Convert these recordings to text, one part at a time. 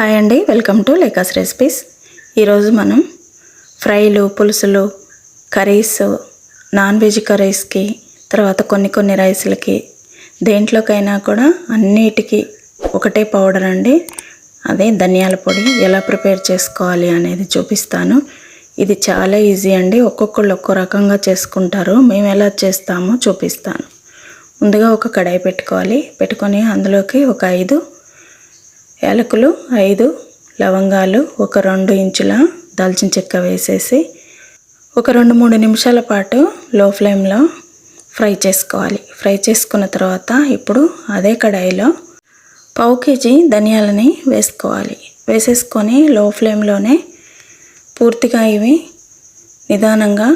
Hi అండి welcome to లేకాస్ recipes. ఈరోజు మనం ఫ్రైలు పులుసులు కర్రీస్ నాన్ వెజ్ కర్రీస్కి తర్వాత కొన్ని కొన్ని రైస్లకి దేంట్లోకైనా కూడా అన్నిటికీ ఒకటే పౌడర్ అండి. అదే ధనియాల పొడి ఎలా ప్రిపేర్ చేసుకోవాలి అనేది చూపిస్తాను. ఇది చాలా ఈజీ అండి ఒక్కొక్కళ్ళు ఒక్కో రకంగా చేసుకుంటారు. మేము ఎలా చేస్తామో చూపిస్తాను. ముందుగా ఒక కడాయి పెట్టుకోవాలి. పెట్టుకొని అందులోకి ఒక ఐదు యాలకులు ఐదు లవంగాలు ఒక రెండు ఇంచుల దాల్చిన చెక్క వేసేసి ఒక రెండు మూడు నిమిషాల పాటు లో ఫ్లేమ్లో ఫ్రై చేసుకోవాలి. ఫ్రై చేసుకున్న తర్వాత ఇప్పుడు అదే కడాయిలో పావు కేజీ ధనియాలని వేసుకోవాలి. వేసేసుకొని లో ఫ్లేమ్లోనే పూర్తిగా ఇవి నిదానంగా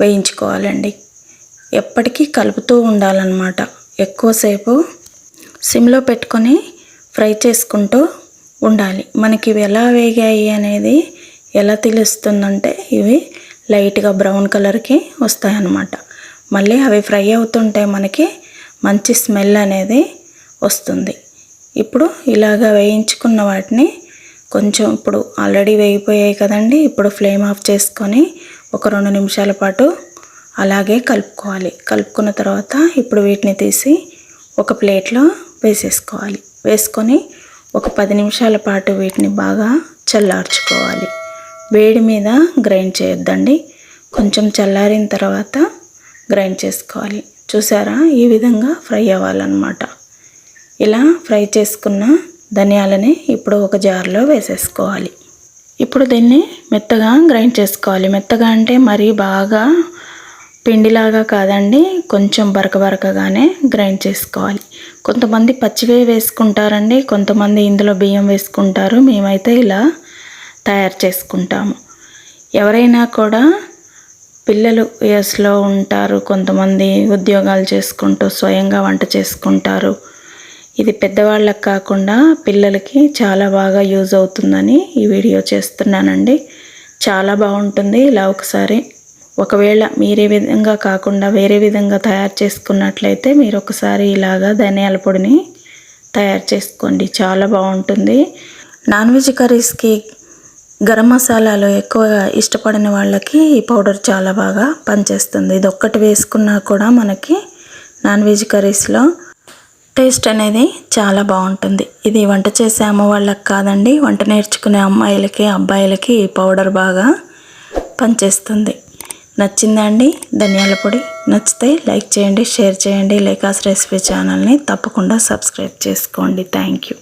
వేయించుకోవాలండి. ఎప్పటికీ కలుపుతూ ఉండాలన్నమాట. ఎక్కువసేపు సిమ్లో పెట్టుకొని ఫ్రై చేసుకుంటూ ఉండాలి. మనకి ఇవి ఎలా వేగాయి అనేది ఎలా తెలుస్తుందంటే ఇవి లైట్గా బ్రౌన్ కలర్కి వస్తాయన్నమాట. మళ్ళీ అవి ఫ్రై అవుతుంటే మనకి మంచి స్మెల్ అనేది వస్తుంది. ఇప్పుడు ఇలాగా వేయించుకున్న వాటిని కొంచెం ఇప్పుడు ఆల్రెడీ వేగిపోయాయి కదండి ఇప్పుడు ఫ్లేమ్ ఆఫ్ చేసుకొని ఒక రెండు నిమిషాల పాటు అలాగే కలుపుకోవాలి. కలుపుకున్న తర్వాత ఇప్పుడు వీటిని తీసి ఒక ప్లేట్లో వేసేసుకోవాలి. వేసుకొని ఒక పది నిమిషాల పాటు వీటిని బాగా చల్లార్చుకోవాలి. వేడి మీద గ్రైండ్ చేయొద్దండి. కొంచెం చల్లారిన తర్వాత గ్రైండ్ చేసుకోవాలి. చూసారా? ఈ విధంగా ఫ్రై అవ్వాలన్నమాట. ఇలా ఫ్రై చేసుకున్న ధనియాలని ఇప్పుడు ఒక జార్లో వేసేసుకోవాలి. ఇప్పుడు దీన్ని మెత్తగా గ్రైండ్ చేసుకోవాలి. మెత్తగా అంటే మరీ బాగా పిండిలాగా కాదండి కొంచెం బరక బరకగానే గ్రైండ్ చేసుకోవాలి. కొంతమంది పచ్చివే వేసుకుంటారండి కొంతమంది ఇందులో బియ్యం వేసుకుంటారు. మేమైతే ఇలా తయారు చేసుకుంటాము. ఎవరైనా కూడా పిల్లలు ఇయర్స్లో ఉంటారు కొంతమంది ఉద్యోగాలు చేసుకుంటూ స్వయంగా వంట చేసుకుంటారు. ఇది పెద్దవాళ్ళకి కాకుండా పిల్లలకి చాలా బాగా యూజ్ అవుతుందని ఈ వీడియో చేస్తున్నానండి. చాలా బాగుంటుంది. ఇలా ఒకసారి ఒకవేళ మీరే విధంగా కాకుండా వేరే విధంగా తయారు చేసుకున్నట్లయితే మీరు ఒకసారి ఇలాగా ధనియాల పొడిని తయారు చేసుకోండి. చాలా బాగుంటుంది. నాన్ వెజ్ కర్రీస్కి గరం మసాలాలు ఎక్కువగా ఇష్టపడిన వాళ్ళకి ఈ పౌడర్ చాలా బాగా పనిచేస్తుంది. ఇది ఒక్కటి వేసుకున్నా కూడా మనకి నాన్ వెజ్ కర్రీస్లో టేస్ట్ అనేది చాలా బాగుంటుంది. ఇది వంట చేసే అమ్మ వాళ్ళకి కాదండి వంట నేర్చుకునే అమ్మాయిలకి అబ్బాయిలకి ఈ పౌడర్ బాగా పనిచేస్తుంది. నచ్చిందా అండి ధనియాల పొడి నచ్చితే లైక్ చేయండి షేర్ చేయండి లేకాస్ రెసిపీ ఛానల్ని తప్పకుండా సబ్స్క్రైబ్ చేసుకోండి. Thank you.